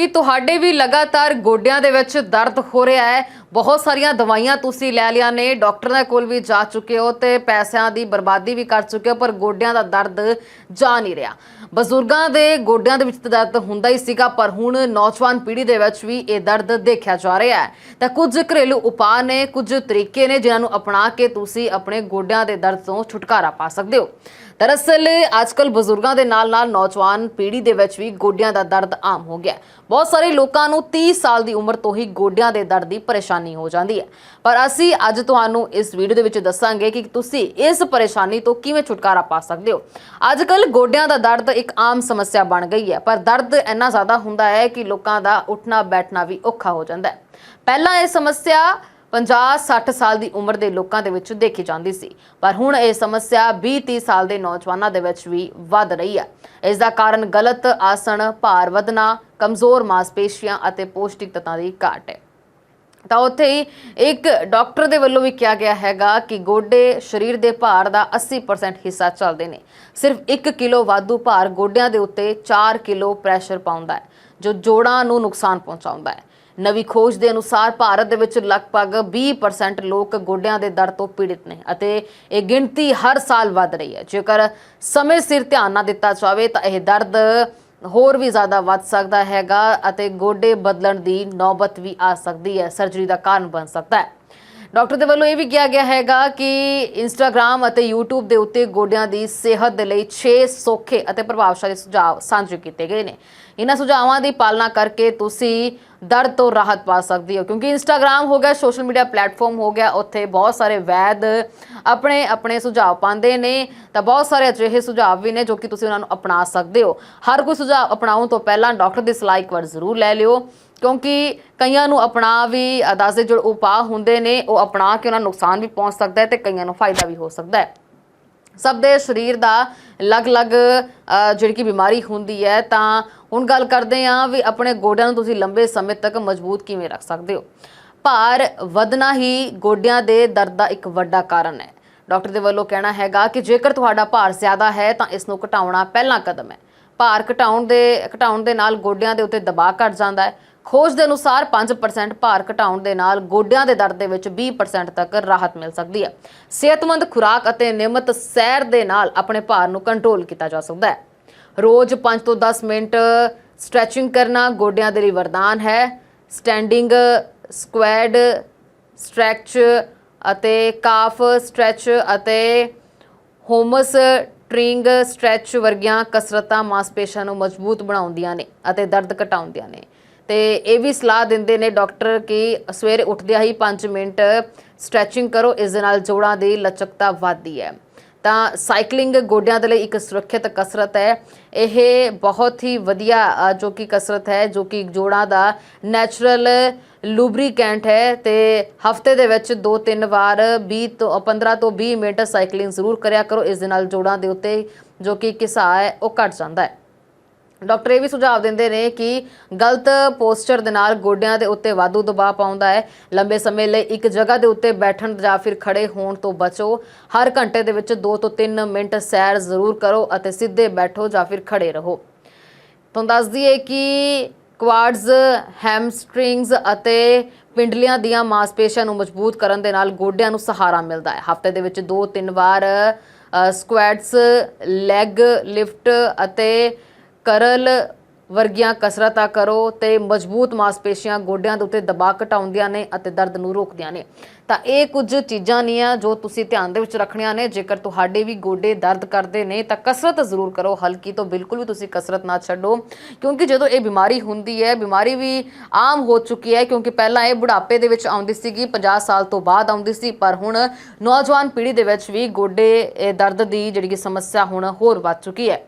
ਕਿ ਤੁਹਾਡੇ ਵੀ ਲਗਾਤਾਰ ਗੋਡਿਆਂ ਦੇ ਵਿੱਚ ਦਰਦ ਹੋ ਰਿਹਾ ਹੈ। ਬਹੁਤ ਸਾਰੀਆਂ ਦਵਾਈਆਂ ਤੁਸੀਂ ਲੈ ਲਿਆ ਨੇ, ਡਾਕਟਰਾਂ ਕੋਲ ਵੀ ਜਾ ਚੁੱਕੇ ਹੋ ਤੇ ਪੈਸਿਆਂ ਦੀ ਬਰਬਾਦੀ ਵੀ ਕਰ ਚੁੱਕੇ ਹੋ, ਪਰ ਗੋਡਿਆਂ ਦਾ ਦਰਦ ਜਾ ਨਹੀਂ ਰਿਹਾ। ਬਜ਼ੁਰਗਾਂ ਦੇ ਗੋਡਿਆਂ ਦੇ ਵਿੱਚ ਤਾਂ ਦਰਦ ਹੁੰਦਾ ਹੀ ਸੀਗਾ, ਪਰ ਹੁਣ ਨੌਜਵਾਨ ਪੀੜ੍ਹੀ ਦੇ ਵਿੱਚ ਵੀ ਇਹ ਦਰਦ ਦੇਖਿਆ ਜਾ ਰਿਹਾ ਹੈ। ਤਾਂ ਕੁਝ ਘਰੇਲੂ ਉਪਾਅ ਨੇ, ਕੁਝ ਤਰੀਕੇ ਨੇ ਜਿਨ੍ਹਾਂ ਨੂੰ ਅਪਣਾ ਕੇ ਤੁਸੀਂ ਆਪਣੇ ਗੋਡਿਆਂ ਦੇ ਦਰਦ ਤੋਂ ਛੁਟਕਾਰਾ ਪਾ ਸਕਦੇ ਹੋ। ਦਰਅਸਲ ਅੱਜਕੱਲ ਬਜ਼ੁਰਗਾਂ ਦੇ ਨਾਲ-ਨਾਲ ਨੌਜਵਾਨ ਪੀੜ੍ਹੀ ਦੇ ਵਿੱਚ ਵੀ ਗੋਡਿਆਂ ਦਾ ਦਰਦ ਆਮ ਹੋ ਗਿਆ ਬਹੁਤ ਸਾਰੇ ਲੋਕਾਂ ਨੂੰ 30 ਸਾਲ ਦੀ ਉਮਰ ਤੋਂ ਹੀ ਗੋਡਿਆਂ ਦੇ ਦਰਦ ਦੀ ਪਰੇਸ਼ਾਨੀ ਹੋ ਜਾਂਦੀ ਹੈ। ਪਰ ਅਸੀਂ ਅੱਜ ਤੁਹਾਨੂੰ ਇਸ ਵੀਡੀਓ ਦੇ ਵਿੱਚ ਦੱਸਾਂਗੇ ਕਿ ਤੁਸੀਂ ਇਸ ਪਰੇਸ਼ਾਨੀ ਤੋਂ ਕਿਵੇਂ ਛੁਟਕਾਰਾ ਪਾ ਸਕਦੇ ਹੋ। ਅੱਜ ਅੱਜਕੱਲ ਗੋਡਿਆਂ ਦਾ ਦਰਦ ਇੱਕ ਆਮ ਸਮੱਸਿਆ ਬਣ ਗਈ ਹੈ, ਪਰ ਦਰਦ ਇੰਨਾ ਜ਼ਿਆਦਾ ਹੁੰਦਾ ਹੈ ਕਿ ਲੋਕਾਂ ਦਾ ਉੱਠਣਾ, ਬੈਠਣਾ ਵੀ ਔਖਾ ਹੋ ਜਾਂਦਾ ਹੈ। ਪਹਿਲਾਂ ਇਹ ਸਮੱਸਿਆ 50-60 ਸਾਲ ਦੀ ਉਮਰ ਦੇ ਲੋਕਾਂ ਦੇ ਵਿੱਚ ਦੇਖੀ ਜਾਂਦੀ ਸੀ, ਪਰ ਹੁਣ ਇਹ ਸਮੱਸਿਆ 20-30 ਸਾਲ ਦੇ ਨੌਜਵਾਨਾਂ ਦੇ ਵਿੱਚ ਵੀ ਵੱਧ ਰਹੀ ਹੈ। ਇਸ ਦਾ ਕਾਰਨ ਗਲਤ ਆਸਣ, ਭਾਰ ਵਧਣਾ, ਕਮਜ਼ੋਰ ਮਾਸਪੇਸ਼ੀਆਂ ਅਤੇ ਪੋਸ਼ਟਿਕ ਤੱਤਾਂ ਦੀ ਘਾਟ ਹੈ। ਤਾਂ ਉੱਥੇ ਹੀ ਇੱਕ ਡਾਕਟਰ ਦੇ ਵੱਲੋਂ ਵੀ ਕਿਹਾ ਗਿਆ ਹੈਗਾ ਕਿ ਗੋਡੇ ਸਰੀਰ ਦੇ ਭਾਰ ਦਾ 80% ਹਿੱਸਾ ਚੱਲਦੇ ਨੇ। ਸਿਰਫ 1 ਕਿਲੋ ਵਾਧੂ ਭਾਰ ਗੋਡਿਆਂ ਦੇ ਉੱਤੇ 4 ਕਿਲੋ ਪ੍ਰੈਸ਼ਰ ਪਾਉਂਦਾ ਹੈ, ਜੋ ਜੋੜਾਂ ਨੂੰ ਨੁਕਸਾਨ ਪਹੁੰਚਾਉਂਦਾ ਹੈ। ਨਵੀਂ ਖੋਜ ਦੇ ਅਨੁਸਾਰ ਭਾਰਤ ਦੇ ਵਿੱਚ ਲਗਭਗ 20% ਲੋਕ ਗੋਡਿਆਂ ਦੇ ਦਰਦ ਤੋਂ ਪੀੜਿਤ ਨੇ ਅਤੇ ਇਹ ਗਿਣਤੀ ਹਰ ਸਾਲ ਵੱਧ ਰਹੀ ਹੈ। ਜੇਕਰ ਸਮੇਂ ਸਿਰ ਧਿਆਨ ਨਾ ਦਿੱਤਾ ਜਾਵੇ ਤਾਂ ਇਹ ਦਰਦ ਹੋਰ ਵੀ ਜ਼ਿਆਦਾ ਵੱਧ ਸਕਦਾ ਹੈਗਾ ਅਤੇ ਗੋਡੇ ਬਦਲਣ ਦੀ ਨੌਬਤ ਵੀ ਆ ਸਕਦੀ ਹੈ। ਸਰਜਰੀ ਦਾ ਕਾਰਨ ਬਣ ਸਕਦਾ ਹੈ। ਡਾਕਟਰ ਦੇ ਵੱਲੋਂ ਇਹ ਵੀ ਕਿਹਾ ਗਿਆ ਹੈਗਾ ਕਿ ਇੰਸਟਾਗ੍ਰam ਅਤੇ YouTube ਦੇ ਉੱਤੇ ਗੋਡਿਆਂ ਦੀ ਸਿਹਤ ਦੇ ਲਈ 6 ਸੌਖੇ ਅਤੇ ਪ੍ਰਭਾਵਸ਼ਾਲੀ ਸੁਝਾਅ ਸਾਂਝੇ ਕੀਤੇ ਗਏ ਨੇ। ਇਹਨਾਂ ਸੁਝਾਵਾਂ ਦੀ ਪਾਲਣਾ ਕਰਕੇ ਤੁਸੀਂ ਦਰਦ ਤੋਂ ਰਾਹਤ ਪਾ ਸਕਦੇ ਹੋ, ਕਿਉਂਕਿ ਇੰਸਟਾਗ੍ਰam ਹੋ ਗਿਆ ਸੋਸ਼ਲ ਮੀਡੀਆ ਪਲੇਟਫਾਰਮ ਹੋ ਗਿਆ, ਉੱਥੇ ਬਹੁਤ ਸਾਰੇ ਵੈਦ ਆਪਣੇ ਆਪਣੇ ਸੁਝਾਅ ਪਾਉਂਦੇ ਨੇ, ਤਾਂ ਬਹੁਤ ਸਾਰੇ ਅਜਿਹੇ ਸੁਝਾਅ ਵੀ ਨੇ ਜੋ ਕਿ ਤੁਸੀਂ ਉਹਨਾਂ ਨੂੰ ਅਪਣਾ ਸਕਦੇ ਹੋ। ਹਰ ਕੋਈ ਸੁਝਾਅ ਅਪਣਾਉਣ ਤੋਂ ਪਹਿਲਾਂ ਡਾਕਟਰ ਦੀ ਸਲਾਹ ਇੱਕ ਵਾਰ ਜ਼ਰੂਰ ਲੈ ਲਿਓ, ਕਿਉਂਕਿ ਕਈਆਂ ਨੂੰ ਅਪਣਾ ਵੀ ਦੱਸਦੇ ਜੋ ਉਪਾਅ ਹੁੰਦੇ ਨੇ, ਉਹ ਅਪਣਾ ਕੇ ਉਹਨਾਂ ਨੂੰ ਨੁਕਸਾਨ ਵੀ ਪਹੁੰਚ ਸਕਦਾ ਹੈ ਤੇ ਕਈਆਂ ਨੂੰ ਫਾਇਦਾ ਵੀ ਹੋ ਸਕਦਾ ਹੈ। ਸਭ ਦੇ ਸਰੀਰ ਦਾ ਅਲੱਗ-ਅਲੱਗ ਜਿਹੜੀ ਕਿ ਬਿਮਾਰੀ ਹੁੰਦੀ ਹੈ, ਤਾਂ ਹੁਣ ਗੱਲ ਕਰਦੇ ਹਾਂ ਵੀ ਆਪਣੇ ਗੋਡਿਆਂ ਨੂੰ ਤੁਸੀਂ ਲੰਬੇ ਸਮੇਂ ਤੱਕ ਮਜ਼ਬੂਤ ਕਿਵੇਂ ਰੱਖ ਸਕਦੇ ਹੋ। ਭਾਰ ਵਧਣਾ ਹੀ ਗੋਡਿਆਂ ਦੇ ਦਰਦ ਦਾ ਇੱਕ ਵੱਡਾ ਕਾਰਨ ਹੈ। ਡਾਕਟਰ ਦੇ ਵੱਲੋਂ ਕਹਿਣਾ ਹੈਗਾ ਕਿ ਜੇਕਰ ਤੁਹਾਡਾ ਭਾਰ ਜ਼ਿਆਦਾ ਹੈ ਤਾਂ ਇਸ ਨੂੰ ਘਟਾਉਣਾ ਪਹਿਲਾ ਕਦਮ ਹੈ। ਭਾਰ ਘਟਾਉਣ ਦੇ ਘਟਾਉਣ ਦੇ ਨਾਲ ਗੋਡਿਆਂ ਦੇ ਉੱਤੇ ਦਬਾਅ ਘਟ ਜਾਂਦਾ ਹੈ। ਖੋਜ ਦੇ ਅਨੁਸਾਰ 5% ਭਾਰ ਘਟਾਉਣ ਦੇ ਨਾਲ ਗੋਡਿਆਂ ਦੇ ਦਰਦ ਦੇ ਵਿੱਚ 20% ਤੱਕ ਰਾਹਤ ਮਿਲ ਸਕਦੀ ਹੈ। ਸਿਹਤਮੰਦ ਖੁਰਾਕ ਅਤੇ ਨਿਯਮਤ ਸੈਰ ਦੇ ਨਾਲ ਆਪਣੇ ਭਾਰ ਨੂੰ ਕੰਟਰੋਲ ਕੀਤਾ ਜਾ ਸਕਦਾ ਹੈ। ਰੋਜ਼ 5 ਤੋਂ 10 ਮਿੰਟ ਸਟ੍ਰੈਚਿੰਗ ਕਰਨਾ ਗੋਡਿਆਂ ਦੇ ਲਈ ਵਰਦਾਨ ਹੈ। ਸਟੈਂਡਿੰਗ ਸਕੁਐਡ ਸਟ੍ਰੈਚ ਅਤੇ ਕਾਫ ਸਟ੍ਰੈਚ ਅਤੇ ਹੋਮਸ ਟ੍ਰਿੰਗ ਸਟ੍ਰੈਚ ਵਰਗੀਆਂ ਕਸਰਤਾਂ ਮਾਸਪੇਸ਼ੀਆਂ ਨੂੰ ਮਜ਼ਬੂਤ ਬਣਾਉਂਦੀਆਂ ਨੇ ਅਤੇ ਦਰਦ ਘਟਾਉਂਦੀਆਂ ਨੇ। ਤੇ ਇਹ ਵੀ ਸਲਾਹ ਦਿੰਦੇ ਨੇ ਡਾਕਟਰ ਕਿ ਸਵੇਰੇ ਉੱਠਦਿਆਂ ਹੀ 5 ਮਿੰਟ ਸਟ੍ਰੈਚਿੰਗ ਕਰੋ, ਇਸ ਦੇ ਨਾਲ ਜੋੜਾਂ ਦੀ ਲਚਕਤਾ ਵਧਦੀ ਹੈ। ਤਾਂ ਸਾਈਕਲਿੰਗ ਗੋਡਿਆਂ ਦੇ ਲਈ ਇੱਕ ਸੁਰੱਖਿਅਤ ਕਸਰਤ ਹੈ। ਇਹ ਬਹੁਤ ਹੀ ਵਧੀਆ ਜੋ ਕਿ ਕਸਰਤ ਹੈ, ਜੋ ਕਿ ਜੋੜਾਂ ਦਾ ਨੈਚੁਰਲ ਲੂਬਰੀਕੈਂਟ ਹੈ ਤੇ ਹਫ਼ਤੇ ਦੇ ਵਿੱਚ 2-3 ਵਾਰ 20 ਤੋਂ 15 ਤੋਂ 20 ਮਿੰਟ ਸਾਈਕਲਿੰਗ ਜ਼ਰੂਰ ਕਰਿਆ ਕਰੋ। ਇਸ ਦੇ ਨਾਲ ਜੋੜਾਂ ਦੇ ਉੱਤੇ ਜੋ ਕਿ ਘਿਸਾ ਹੈ, ਉਹ ਘਟ ਜਾਂਦਾ ਹੈ। ਡਾਕਟਰ ਇਹ ਵੀ ਸੁਝਾਅ ਦਿੰਦੇ ਨੇ ਕਿ ਗਲਤ ਪੋਸਚਰ ਦੇ ਨਾਲ ਗੋਡਿਆਂ ਦੇ ਉੱਤੇ ਵਾਧੂ ਦਬਾਅ ਪਾਉਂਦਾ ਹੈ। ਲੰਬੇ ਸਮੇਂ ਲਈ ਇੱਕ ਜਗ੍ਹਾ ਦੇ ਉੱਤੇ ਬੈਠਣ ਜਾਂ ਫਿਰ ਖੜੇ ਹੋਣ ਤੋਂ ਬਚੋ। ਹਰ ਘੰਟੇ ਦੇ ਵਿੱਚ 2 ਤੋਂ 3 ਮਿੰਟ ਸੈਰ ਜ਼ਰੂਰ ਕਰੋ ਅਤੇ ਸਿੱਧੇ ਬੈਠੋ ਜਾਂ ਫਿਰ ਖੜੇ ਰਹੋ। ਤੁਹਾਨੂੰ ਦੱਸ ਦਈਏ ਕਿ ਕੁਆਡਸ ਹੈਮਸਟ੍ਰਿੰਗਸ ਅਤੇ ਪਿੰਡਲੀਆਂ ਦੀਆਂ ਮਾਸਪੇਸ਼ੀਆਂ ਨੂੰ ਮਜ਼ਬੂਤ ਕਰਨ ਦੇ ਨਾਲ ਗੋਡਿਆਂ ਨੂੰ ਸਹਾਰਾ ਮਿਲਦਾ ਹੈ। ਹਫ਼ਤੇ ਦੇ ਵਿੱਚ 2-3 ਵਾਰ ਸਕੁਐਟਸ ਲੈਗ ਲਿਫਟ ਅਤੇ ਕਰਲ ਵਰਗੀਆਂ ਕਸਰਤਾਂ ਕਰੋ ਤੇ ਮਜ਼ਬੂਤ ਮਾਸਪੇਸ਼ੀਆਂ ਗੋਡਿਆਂ ਦੇ ਉੱਤੇ ਦਬਾਅ ਘਟਾਉਂਦੀਆਂ ਨੇ ਅਤੇ ਦਰਦ ਨੂੰ ਰੋਕਦੀਆਂ ਨੇ। ਤਾਂ ਇਹ ਕੁਝ ਚੀਜ਼ਾਂ ਨਹੀਂ ਆ ਜੋ ਤੁਸੀਂ ਧਿਆਨ ਦੇ ਵਿੱਚ ਰੱਖਣੀਆਂ ਨੇ। ਜੇਕਰ ਤੁਹਾਡੇ ਵੀ ਗੋਡੇ ਦਰਦ ਕਰਦੇ ਨੇ ਤਾਂ ਕਸਰਤ ਜ਼ਰੂਰ ਕਰੋ। ਹਲਕੀ ਤੋਂ ਬਿਲਕੁਲ ਵੀ ਤੁਸੀਂ ਕਸਰਤ ਨਾ ਛੱਡੋ, ਕਿਉਂਕਿ ਜਦੋਂ ਇਹ ਬਿਮਾਰੀ ਹੁੰਦੀ ਹੈ, ਬਿਮਾਰੀ ਵੀ ਆਮ ਹੋ ਚੁੱਕੀ ਹੈ, ਕਿਉਂਕਿ ਪਹਿਲਾਂ ਇਹ ਬੁਢਾਪੇ ਦੇ ਵਿੱਚ ਆਉਂਦੀ ਸੀਗੀ 50 ਸਾਲ ਤੋਂ ਬਾਅਦ ਆਉਂਦੀ ਸੀ, ਪਰ ਹੁਣ ਨੌਜਵਾਨ ਪੀੜ੍ਹੀ ਦੇ ਵਿੱਚ ਵੀ ਗੋਡੇ ਦਰਦ ਦੀ ਜਿਹੜੀ ਕਿ ਸਮੱਸਿਆ ਹੁਣ ਹੋਰ ਵੱਧ ਚੁੱਕੀ ਹੈ।